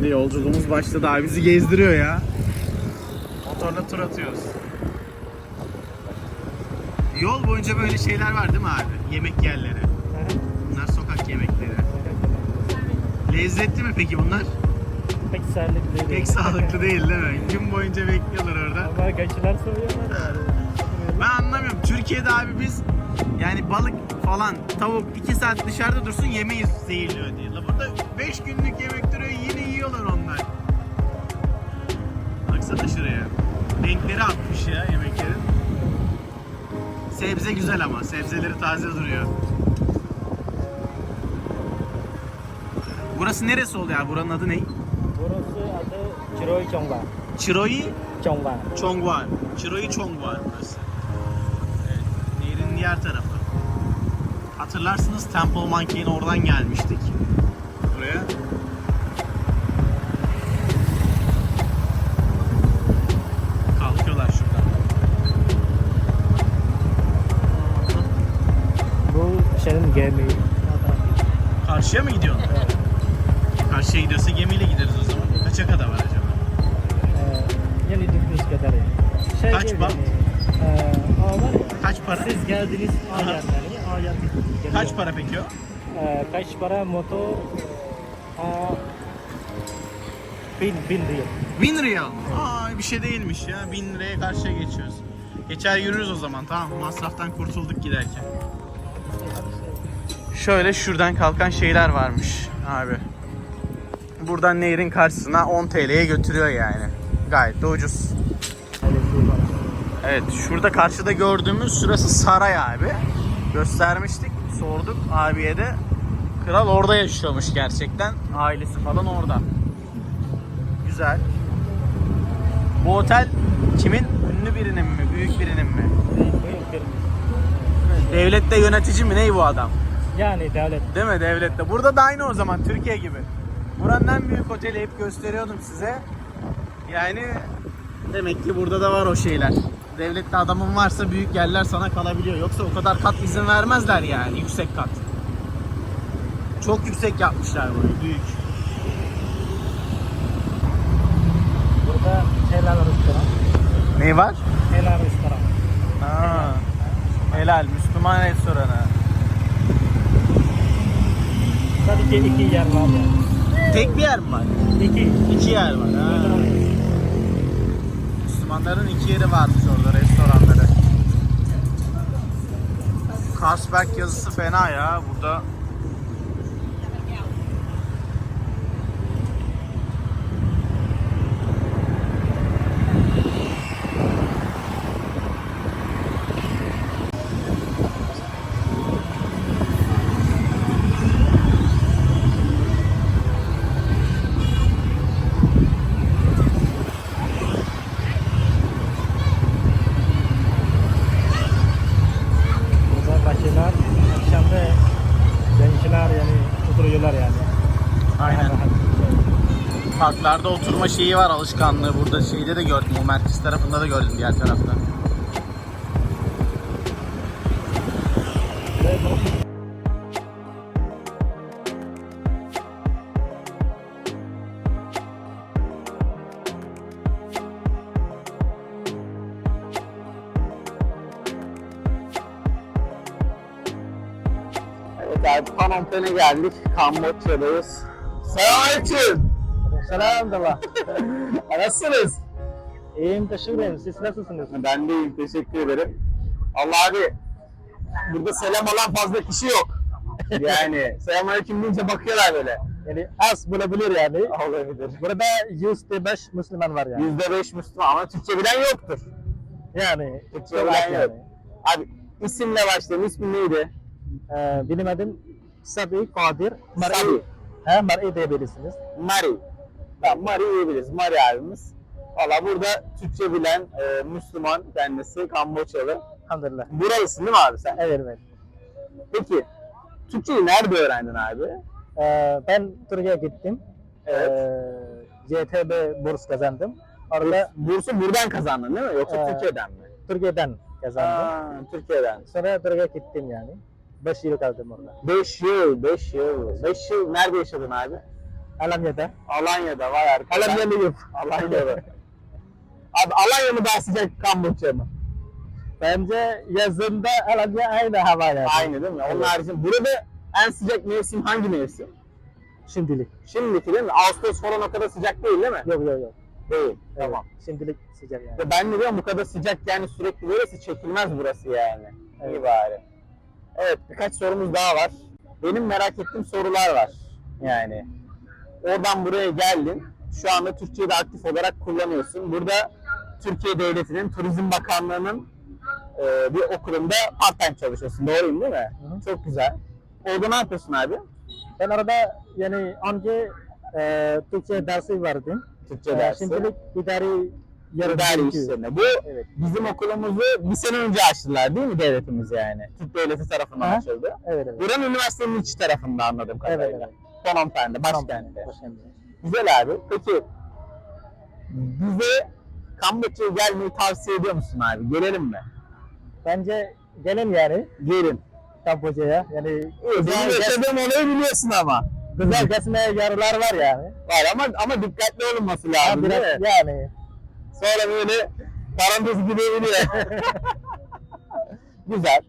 Şimdi yolculuğumuz başladı abi bizi gezdiriyor ya. Motorla tur atıyoruz. Yol boyunca böyle şeyler var değil mi abi? Yemek yerleri. Bunlar sokak yemekleri. Lezzetli mi peki bunlar? Pek sağlıklı değil. Pek sağlıklı değil değil mi? Gün boyunca bekliyorlar orada. Ama gençler soruyorlar yani. Ben anlamıyorum. Türkiye'de abi biz yani balık falan tavuk 2 saat dışarıda dursun yemeyiz zehirliyor diye. Burada 5 günlük yemek Renkleri atmış ya yemeklerin. Sebze güzel ama. Sebzeleri taze duruyor. Burası neresi oluyor abi? Buranın adı ne? Burası adı Chiroy Chongwa. Çiroyi Chongwa. Çongvar. Çiroyi Çongvar burası. Evet, nehrin diğer tarafı. Hatırlarsınız Temple Monkey'in oradan gelmiştik. Buraya. Kalkıyorlar şuradan. Bu gemi. Karşıya mı gidiyorsun? Karşıya gidiyorsa gemiyle gideriz o zaman. Kaça kadar var acaba? Ee, yani dümdüz kadar yani. Şey Kaç gibi bak? var ya. Kaç para? Siz geldiniz Aha. Ayan yani. Ayan geliyor. Kaç para peki o? Ee, kaç para motor? Aa, bin, bin riyal. 1000 riyal. Aa bir şey değilmiş ya. 1000 liraya karşıya geçiyoruz. Geçer yürürüz o zaman tamam masraftan kurtulduk giderken. Şöyle şuradan kalkan şeyler varmış abi. Buradan nehrin karşısına 10 TL'ye götürüyor yani. Gayet de ucuz. Evet şurada karşıda gördüğümüz şurası saray abi. Göstermiştik sorduk abiye de. Kral orada yaşıyormuş gerçekten. Ailesi falan orada. Güzel. Bu otel kimin? Ünlü birinin mi? Büyük birinin mi? Devlette yönetici mi? Ney bu adam? Yani devlet. Değil mi devlette? Burada da aynı o zaman Türkiye gibi. Buranın en büyük oteli hep gösteriyordum size. Yani demek ki burada da var o şeyler. Devlette adamın varsa büyük yerler sana kalabiliyor. Yoksa o kadar kat izin vermezler yani yüksek kat. Çok yüksek yapmışlar burayı büyük. Burada helal restoran. Ne var? Helal restoran. Ha. Helal Müslüman restoranı. Sadece iki yer var yani. Tek bir yer mi var? İki. İki yer var. Ha. Müslümanların iki yeri varmış orada restoranları. Carlsberg yazısı fena ya. Burada başlar akşamda gençler yani oturuyorlar yani. Aynen. Rahat. Parklarda oturma şeyi var alışkanlığı. Burada şeyde de gördüm. O merkez tarafında da gördüm diğer tarafta. Evet abi Phnom Penh'e geldik. Kamboçya'dayız. Selamünaleyküm. Selam da Nasılsınız? İyiyim teşekkür ederim. Siz nasılsınız? Ben de iyiyim. Teşekkür ederim. Allah abi burada selam alan fazla kişi yok. Yani selamünaleyküm deyince bakıyorlar böyle. Yani az bulabilir yani. Olabilir. Burada yüzde beş Müslüman var yani. Yüzde beş Müslüman ama Türkçe bilen yoktur. Yani Türkçe bilen yok. yani. Abi isimle başlayalım. İsmin neydi? Ee, benim adım Sabi Kadir. Mar'i, Sabi. he, Mar'i diyebilirsiniz. Mari. Tamam Mari diyebiliriz. Mari abimiz. Valla burada Türkçe bilen e, Müslüman kendisi Kamboçyalı. Elhamdülillah. Buralısın değil mi abi sen? Evet evet. Peki Türkçeyi nerede öğrendin abi? Ee, ben Türkiye'ye gittim. Evet. Ee, CTB burs kazandım. Orada Bursu buradan kazandın değil mi? Yoksa Ee, Türkiye'den mi? Türkiye'den kazandım. Aa, Türkiye'den. Sonra Türkiye'ye gittim yani. 5 yıl kaldım orada. 5 yıl, 5 yıl. 5 yıl nerede yaşadın abi? Alanya'da. Alanya'da var arkadaşlar. Alanyalıyım. Alanya'da. Abi Alanya mı daha sıcak Kamboçya mı? Bence yazında Alanya aynı hava yani. Aynı değil mi? Onun haricinde burada en sıcak mevsim hangi mevsim? Şimdilik. Şimdiki değil mi? Ağustos falan o kadar sıcak değil değil mi? Yok yok yok. Değil. Evet. Tamam. Şimdilik sıcak yani. Ve ben de diyorum bu kadar sıcak yani sürekli böylesi çekilmez burası yani. İyi Evet. bari. Evet birkaç sorumuz daha var. Benim merak ettiğim sorular var. Yani oradan buraya geldin. Şu anda Türkiye'de aktif olarak kullanıyorsun. Burada Türkiye Devleti'nin Turizm Bakanlığı'nın e, bir okulunda part-time çalışıyorsun. Doğruyum değil mi? Hı. Çok güzel. Orada ne yapıyorsun abi? Ben orada yani önce e, Türkçe dersi verdim. Türkçe E, dersi. şimdilik idari yardımcı. işlerine. Bu Evet. bizim okulumuzu bir sene önce açtılar değil mi devletimiz yani? Türk devleti tarafından Aha. açıldı. Evet evet. Buranın üniversitenin içi tarafında anladım kadarıyla. Evet evet. Phnom Penh'de, başkentte. Başkentte. Güzel abi. Peki bize Kamboçya'ya gelmeyi tavsiye ediyor musun abi? Gelelim mi? Bence gelin yani Gelin. Kamboçya'ya. Yani Benim yaşadığım olayı biliyorsun ama. güzel gezmeye yerler var yani. Var ama ama dikkatli olunması Ha, lazım biraz değil mi? yani. Sonra böyle parantez gidebiliyor. Güzel.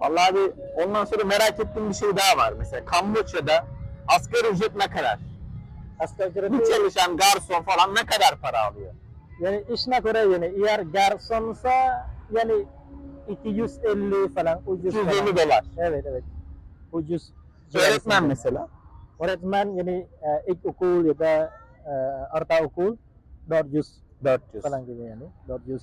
Vallahi abi ondan sonra merak ettiğim bir şey daha var. Mesela Kamboçya'da asgari ücret ne kadar? Asgari Bir çalışan garson falan ne kadar para alıyor? yani işine göre yani eğer garsonsa yani 250 falan ucuz 250 falan. dolar. Evet evet. Ucuz. Öğretmen mesela. Öğretmen yani e, ilk okul ya da e, orta okul 400 400. falan gibi yani. 400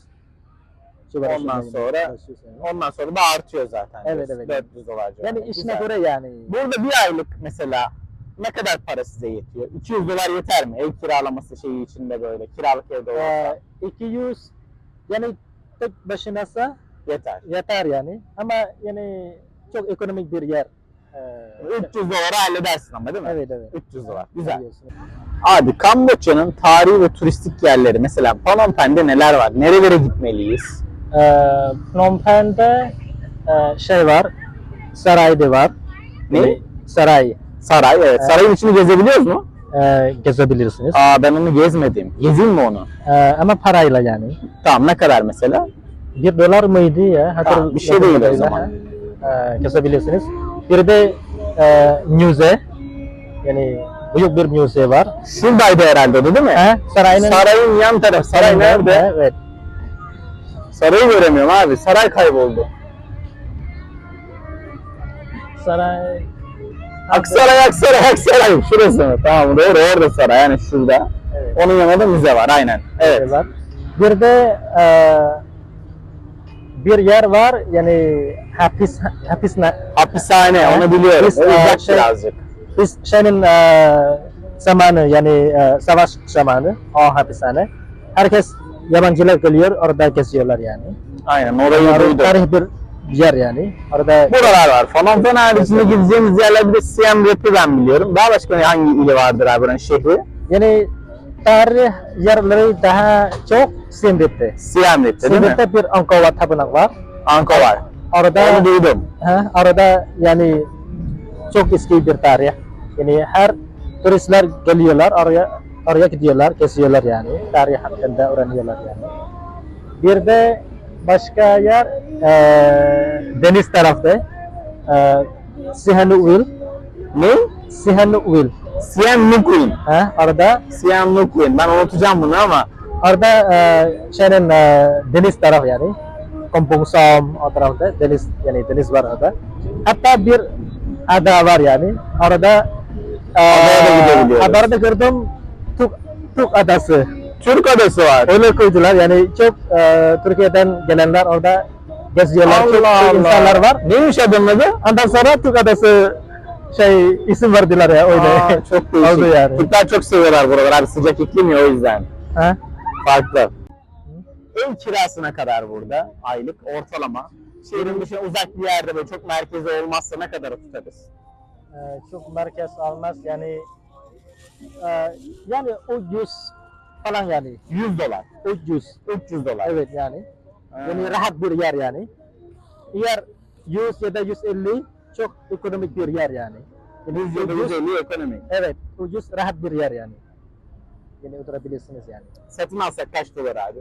Ondan yani. sonra- 400 yani. Ondan sonra da artıyor zaten. Evet, diyorsun. evet. 400 dolar civarında. Yani işine Güzel. göre yani. Burada bir aylık mesela ne kadar para size yetiyor? 200 dolar yeter mi? Ev kiralaması şeyi içinde böyle kiralık evde olursa E, 200 yani tek başınasa yeter. yeter yani. Ama yani çok ekonomik bir yer. E, 300 dolara halledersin ama değil mi? Evet evet. 300 dolar. Güzel. Biliyorsun. Abi Kamboçya'nın tarihi ve turistik yerleri mesela Phnom Penh'de neler var? Nerelere gitmeliyiz? Ee, Phnom Penh'de e, şey var, saray da var. Ne? Saray Saray evet. Sarayın içini gezebiliyoruz mu? e, gezebilirsiniz. Aa ben onu gezmedim. Gezeyim mi onu? E, ama parayla yani. Tamam ne kadar mesela? Bir dolar mıydı ya? Tamam, bir şey değil o zaman. E, gezebilirsiniz. Bir de e, müze, yani büyük bir müze var. Şuradaydı herhalde değil mi? Ha, sarayın Sarayın yan tarafı. Saray nerede? Evet. Sarayı göremiyorum abi. Saray kayboldu. Saray Aksaray, Aksaray, Aksaray. Şurası mı? Tamam doğru orada saray yani şurada. Evet. Onun yanında da müze var aynen. Evet. var. Bir de e, bir yer var yani hapis hapis Hapishane Ha? onu biliyorum. Biz, O uzak e, şey- birazcık. Biz şeyin e, zamanı yani e, savaş zamanı o hapishane. Herkes yabancılar geliyor orada geziyorlar yani. Aynen orayı duydum. tarih bir yer yani. Orada Buralar var. Penh haricinde gideceğimiz yerler bir de Siem Reap'i ben biliyorum. Daha başka hangi ili vardır abi buranın şehri? yani tarih yerleri daha çok Siem Reap'te. Siem Reap'te değil mi? Reap'te bir Angkor Wat tapınak var. Angkor var. Orada Onu duydum. Ha, orada yani çok eski bir tarih. Yani her turistler geliyorlar oraya oraya gidiyorlar, geziyorlar yani. Tarih hakkında öğreniyorlar yani. Bir de başka yer eee deniz tarafta eee Sihanoukville. Ne? Sihanoukville. Nukuin. Ha, orada Nukuin. Ben unutacağım bunu ama orada eee şeyin eee, deniz taraf yani. Kampung Som o tarafta deniz yani deniz var orada. Hatta bir ada var yani. Orada Adaya da gidebiliyoruz. Adada gördüm Türk adası. Türk adası var. Öyle koydular yani çok eee, Türkiye'den gelenler orada geziyorlar. çok Allah çok insanlar Allah. var. Neymiş adının adı? Ondan sonra Türk adası şey isim verdiler ya öyle. Aa, çok değişik. Oldu yani. Türkler çok seviyorlar buralar abi sıcak iklim ya o yüzden. Ha? Farklı. Ev kirasına kadar burada aylık ortalama. Şehrin dışına uzak bir yerde böyle çok merkezi olmazsa ne kadar tutarız? Eee, çok merkez almaz yani eee, yani ucuz falan yani 100 dolar, ucuz 300 dolar. evet yani Ha. yani rahat bir yer yani yer 100 ya da 150 çok ekonomik bir yer yani Yani 100 ucuz, 150 ekonomi. evet ucuz rahat bir yer yani. Yani oturabilirsiniz yani. Satın alsak kaç dolar abi?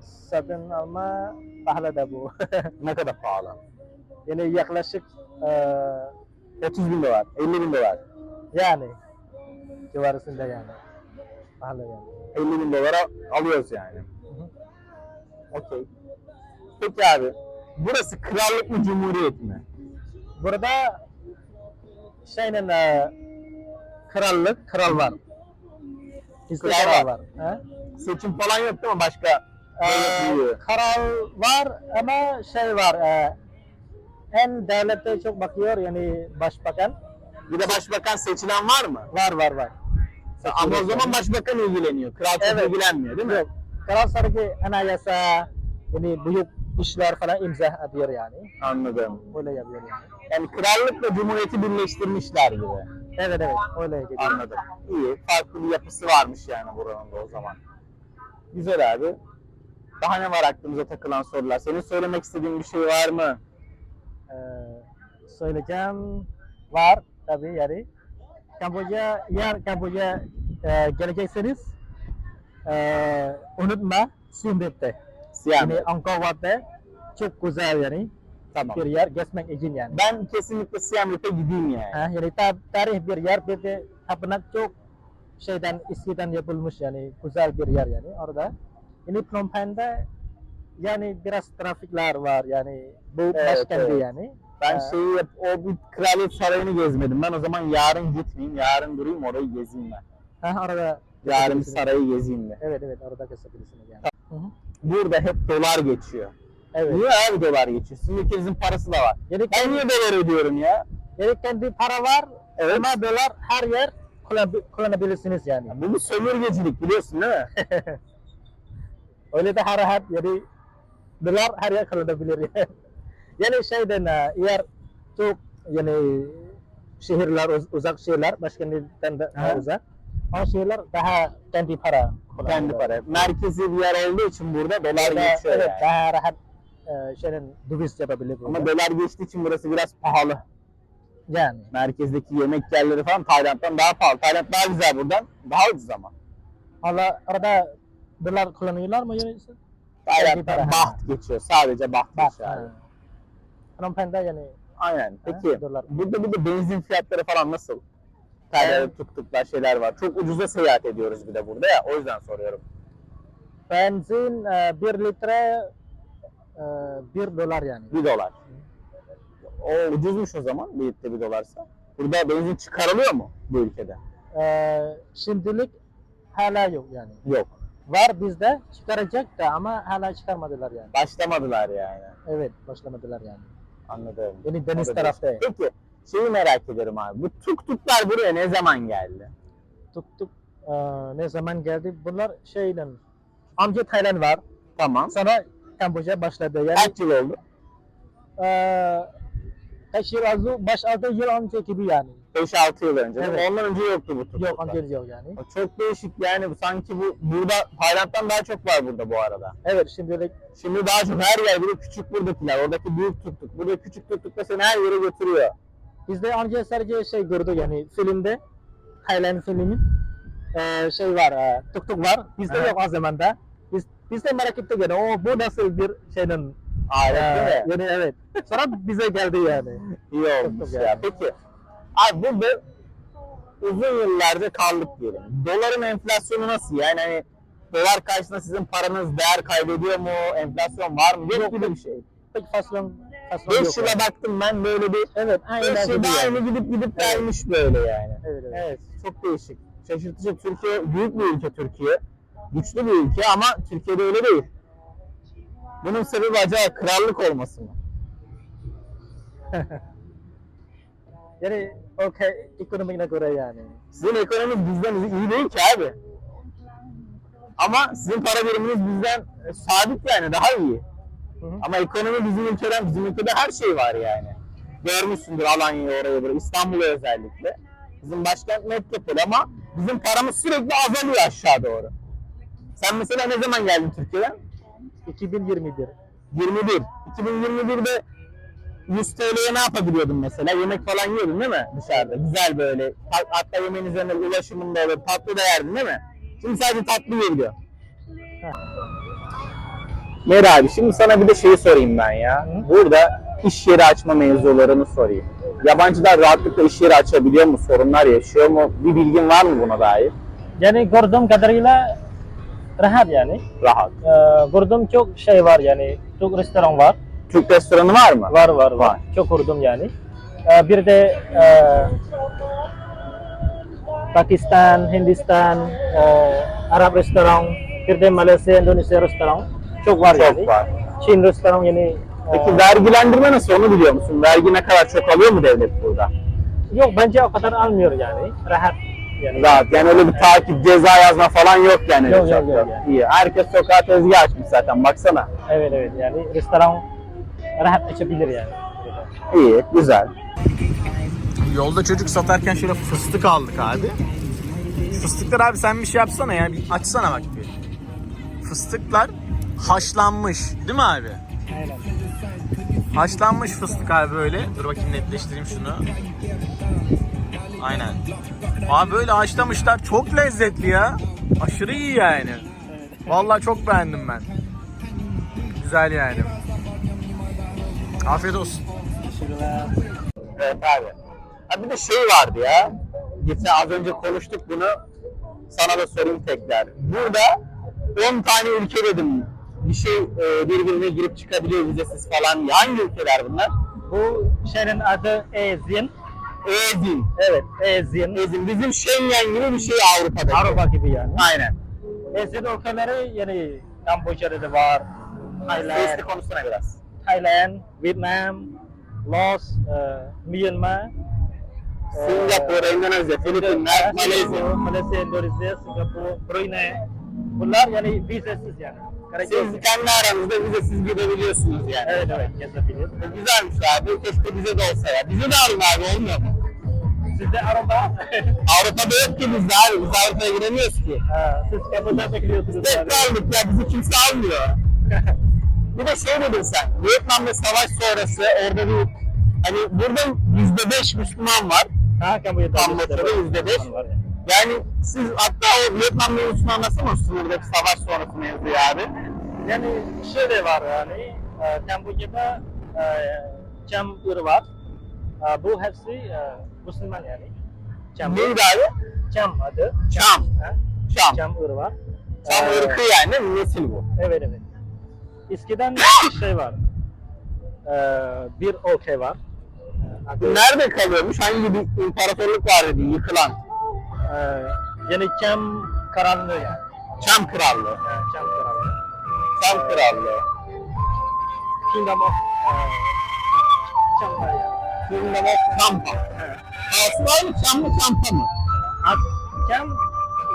Satın alma pahalı da bu. Ne kadar pahalı? yani yaklaşık eee 30 bin dolar, 50 bin dolar. yani civarısında yani. Pahalı yani. 50 bin dolara alıyoruz yani. Okey. Peki abi, burası krallık mı cumhuriyet mi? Burada şeyin eee krallık, kral var. Kral var. var. Seçim falan yok değil mi başka? Ee, kral var ama şey var. E, en devlete çok bakıyor yani başbakan. Bir de başbakan seçilen var mı? Var var var. Ama o zaman başbakan ilgileniyor. Kral Evet. ilgilenmiyor değil mi? Yok. Kral sadece anayasa yani büyük işler falan imza atıyor yani. Anladım. Öyle yapıyor yani. Yani krallıkla cumhuriyeti birleştirmişler gibi. Evet evet öyle gidiyor. Anladım. İyi. Farklı bir yapısı varmış yani buranın da o zaman. Güzel abi. Daha ne var aklımıza takılan sorular? Senin söylemek istediğin bir şey var mı? Ee, söyleyeceğim var tabii yani. Kamboçya, eğer Kamboçya e, gelecekseniz e, unutma. Siyah. Yani Angkor Wat'ta çok güzel yani Tamam. bir yer gezmek için yani. Ben kesinlikle Reap'e gideyim yani. Ha, yani ta- tarih bir yer bir de tapınak çok şeyden eskiden yapılmış yani güzel bir yer yani orada. Yani Phnom Penh'de yani biraz trafikler var yani bu Evet, başkenti evet. yani. Ben Ha. şeyi yap, o bir kraliyet sarayını gezmedim. Ben o zaman yarın gitmeyeyim, yarın durayım orayı gezeyim ben. Ha, orada Yarın bir sarayı gezeyim ben. Evet evet orada gezebilirsiniz yani. Hı hı. Burada hep dolar geçiyor. Evet. Niye abi dolar geçiyor? Sizin ülkenizin parası da var. Ben kendi, niye dolar ödüyorum ya? yani kendi para var Evet. ama dolar her yer kullan- kullanabilirsiniz yani. Bu bir sömürgecilik biliyorsun değil mi? Öyle de her rahat yani dolar her yer kullanabilir. Yani şeyden eğer çok yani şehirler uz- uzak şehirler başkentten de daha Ha. uzak. O şehirler daha kendi para Kendi para. Merkezi bir yer olduğu için burada dolar geçiyor evet yani. daha rahat e, şeyden döviz yapabilir burada. Ama dolar geçtiği için burası biraz pahalı. yani Merkezdeki yemek yerleri falan Tayland'dan daha pahalı. Tayland daha güzel buradan. Daha ucuz ama. Hala orada dolar kullanıyorlar mı? Tayland'dan baht geçiyor. Sadece baht Bak. geçiyor. abi. Ha. Phnom Penh'de yani Aynen. Peki dolar. burada bir de benzin fiyatları falan nasıl? Tayland'da Evet. tuk-tuklar şeyler var. Çok ucuza seyahat ediyoruz bir de burada ya. O yüzden soruyorum. benzin e, bir litre e, bir dolar yani. Bir dolar. O ucuzmuş o zaman bir litre bir dolarsa. Burada benzin çıkarılıyor mu bu ülkede? E, şimdilik hala yok yani. Yok. Var bizde çıkaracak da ama hala çıkarmadılar yani. Başlamadılar yani. Evet başlamadılar yani. Anladım. Yani deniz Orada tarafta. Peki şeyi merak ediyorum abi. Bu tuk-tuklar buraya ne zaman geldi? Tuk tuk e, ne zaman geldi? Bunlar şeyden amca Tayland var. Tamam. Sonra Kamboçya başladı. Yani Kaç yıl oldu? e, kaç yıl oldu? 5-6 yıl önce gibi yani. 5-6 yıl önce. Evet. Ondan önce yoktu bu tuk-tuklar. Yok önce yok yani. Çok değişik yani bu sanki bu burada Tayland'dan daha çok var burada bu arada. Evet şimdilik Şimdi daha çok her yer de küçük buradakiler. Oradaki büyük tuttuk. Burada küçük tuttuk da seni her yere götürüyor. Bizde önce sadece şey gördük yani filmde Tayland filmin eee, şey var e, tuk tuk var. Bizde Aha. yok o zamanda. Biz biz de merak ettik yani o bu nasıl bir şeyden Alet değil mi? yani evet. Sonra bize geldi yani. İyi olmuş ya. yani. Peki. Abi burada uzun yıllarca kaldık diyelim. Doların enflasyonu nasıl? Yani hani dolar karşısında sizin paranız değer kaybediyor mu? Enflasyon var mı? Yok Yok, gibi bir şey. Pek faslan 5 yok. yıla yani. baktım ben böyle bir Evet aynen 5 gibi yılda yani. aynı gidip gidip Evet. gelmiş böyle yani. Evet, evet. Evet, çok değişik. Şaşırtıcı. Türkiye büyük bir ülke Türkiye. Güçlü bir ülke ama Türkiye'de öyle değil. Bunun sebebi acaba krallık olması mı? Yani okay ekonomine göre yani. Sizin ekonominiz bizden iyi değil ki abi. Ama sizin para biriminiz bizden e, sabit yani daha iyi. Hı hı. Ama ekonomi bizim ülkeden, bizim ülkede her şey var yani. Görmüşsündür Alanya'yı oraya buraya, İstanbul'u özellikle. Bizim başkent metropol ama bizim paramız sürekli azalıyor aşağı doğru. Sen mesela ne zaman geldin Türkiye'den? 2021. 21. 2021'de 100 TL'ye ne yapabiliyordun mesela? Yemek falan yiyordun değil mi dışarıda? Güzel böyle. Ha- Hatta yemeğin üzerine ulaşımında olur. Tatlı da yerdin değil mi? Şimdi sadece tatlı yiyebiliyor. Meri abi şimdi sana bir de şeyi sorayım ben ya. Burada iş yeri açma mevzularını sorayım. Yabancılar rahatlıkla iş yeri açabiliyor mu? Sorunlar yaşıyor mu? Bir bilgin var mı buna dair? Yani gördüğüm kadarıyla rahat yani. Rahat. Ee, gördüğüm çok şey var yani. Çok restoran var. Türk restoranı var mı? Var var var. Var. Çok gördüm yani. Ee, bir de e, Pakistan, Hindistan, e, Arap restoran, bir de Malezya, Endonezya restoran. Çok var Çok yani. var. Çin restoran yani. Peki e, vergilendirme nasıl onu biliyor musun? Vergi ne kadar çok alıyor mu devlet burada? yok bence o kadar almıyor yani. Rahat. Yani. Rahat. Yani öyle bir takip, ceza yazma falan yok yani. Yok, yok, yok yani. İyi. Herkes sokağa tezgah açmış zaten baksana. Evet evet yani restoran rahat açabilir yani. İyi, güzel. Yolda çocuk satarken şöyle fıstık aldık abi. Fıstıklar abi sen bir şey yapsana ya. Bir açsana bak bir. Fıstıklar haşlanmış. Değil mi abi? Aynen. Haşlanmış fıstık abi böyle. Dur bakayım netleştireyim şunu. Aynen. Abi böyle haşlamışlar. Çok lezzetli ya. Aşırı iyi yani. Vallahi çok beğendim ben. Güzel yani. Afiyet olsun. Teşekkürler. Evet abi. Ha bir de şey vardı ya. Geçen az önce konuştuk bunu. Sana da sorayım tekrar. Burada 10 tane ülke dedim. Bir şey e, birbirine girip çıkabiliyor vizesiz falan. Hangi ülkeler bunlar? Bu şehrin adı Ezin. Ezin. Evet, Ezin. Ezin. Bizim Schengen gibi bir şey Avrupa'da. Avrupa gibi yani. Aynen. Ezin ülkeleri yani Kamboçya'da da var. Sesli konuşsana biraz. Thailand, Vietnam, Laos, e, Myanmar, e, Singapur, Endonezya, Filipinler, Malezya. Singapur, Malezya, Endonezya, Singapur, Brunei. Bunlar yani vizesiz yani. Yok. Siz kendi aranızda vizesiz gidebiliyorsunuz yani. Evet evet gezebilir. E, Güzelmiş abi. Keşke bize de olsa ya. Bize de alın abi olmuyor mu? Sizde araba. Avrupa'da yok ki bizde abi. Biz Avrupa'ya giremiyoruz ki. Ha, Siz kapıda bekliyorsunuz. Tek yani. kaldık ya. Bizi kimse almıyor. bir de şey dedin sen. Vietnam'da savaş sonrası orada bir hani burada yüzde beş Müslüman var. Ha Kamboçya'da. Kamboçya'da yüzde beş. Yani. Siz hatta o Vietnam mevzusunu anlatsana sınırdaki savaş sonrası mevzuyu abi. Yani şöyle var yani e, Kamboçya'da e, Çam ırı var. E, bu hepsi e, Müslüman yani. Çam, Neydi abi? Çam adı. Çam. Ha? Çam. Çam ırı var. Çam E, ırkı yani? Nesil bu. Evet evet. Eskiden şey var. E, bir ülke var. E, adı, Nerede kalıyormuş? Hangi bir imparatorluk var dedi yıkılan? e, yani Çam Krallığı yani. Çam Krallığı. E, Çam Krallığı. Çam Krallığı. Kingdom of e, Champa yani. Kingdom of Champa. Aslı mı Çam mı Champa mı? Ad- Çam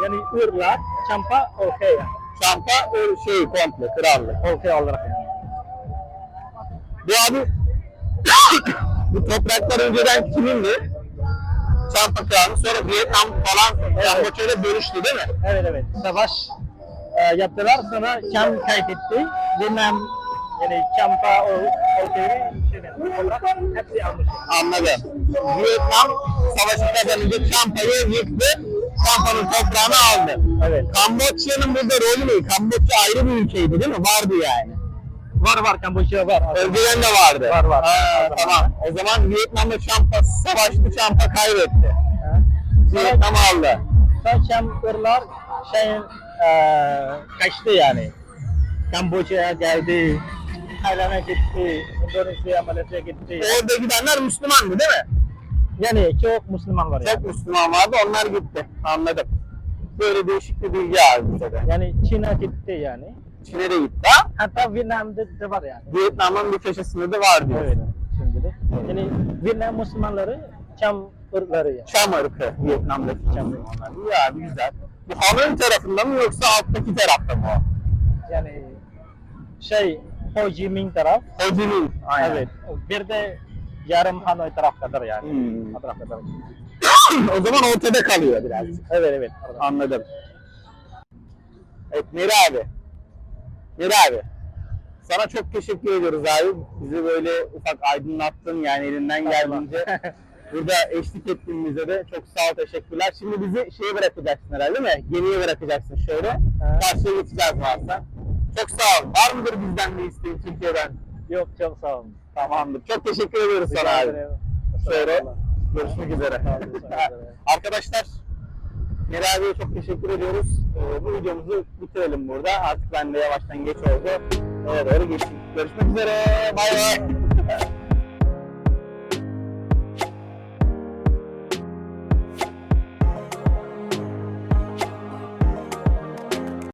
yani ırlar, Champa ülke yani. Champa o şey komple krallık. Ülke olarak yani. Bu abi bu topraklar önceden kimindi? Champa Kralı sonra Vietnam falan Kamboçya'da bölüştü değil mi? Evet evet. Savaş e, yaptılar sonra Çam kaybetti. Vietnam yani Champa o olarak hepsi almış. Anladım. Vietnam savaşı kazanınca Champa'yı yıktı. Champa'nın toprağını aldı. Evet. Kamboçya'nın burada rolü ne? Kamboçya ayrı bir ülkeydi değil mi? Vardı yani. Var var Kamboçya var. Önceden de vardı. Var, var. Ha, tamam. O zaman Vietnam'la Champa savaştı, Champa kaybetti. Ha. Vietnam aldı. sonra Çam ırlar şey e, kaçtı yani. Kamboçya'ya geldi. Tayland'a gitti. Endonezya, Malezya gitti. Orada gidenler Müslümandı değil mi? Yani çok Müslüman var yani. Çok Müslüman vardı, onlar gitti. Anladım. Böyle değişik bir bilgi aldım bize de. Yani Çin'e gitti yani. Çin'e de gitti ha? Hatta Vietnam'da da var yani. Vietnam'ın bir köşesinde de var diyor. Evet. Şimdi de. Yani Vietnam Müslümanları Çam ırkları yani. Şam ırkı Vietnam'daki Şam onlar. İyi abi güzel. Bu Hanoi tarafında mı yoksa alttaki tarafta mı o? Yani şey Ho Chi Minh taraf. Ho Chi Minh. Aynen. Evet. Bir de yarım Hanoi taraftadır yani. Hmm. O taraftadır. o zaman ortada kalıyor birazcık. Evet evet. Orada. Anladım. Evet Meri abi. Meri abi. Sana çok teşekkür ediyoruz abi. Bizi böyle ufak aydınlattın yani elinden geldiğince. Burada eşlik ettin bize de. Çok sağ ol, teşekkürler. Şimdi bizi şeye bırakacaksın herhalde değil mi? Geriye bırakacaksın şöyle. Karşıya geçeceğiz varsa. Çok sağ ol. Var mıdır bizden bir isteğin Türkiye'den? Yok çok sağ olun. Tamamdır. Çok teşekkür ediyoruz sana abi. Şöyle görüşmek üzere. Arkadaşlar Meri abiye çok teşekkür ediyoruz. Ee, bu videomuzu bitirelim burada. Artık ben de yavaştan geç oldu. Oraya doğru geçeyim. Görüşmek üzere. Bay bay.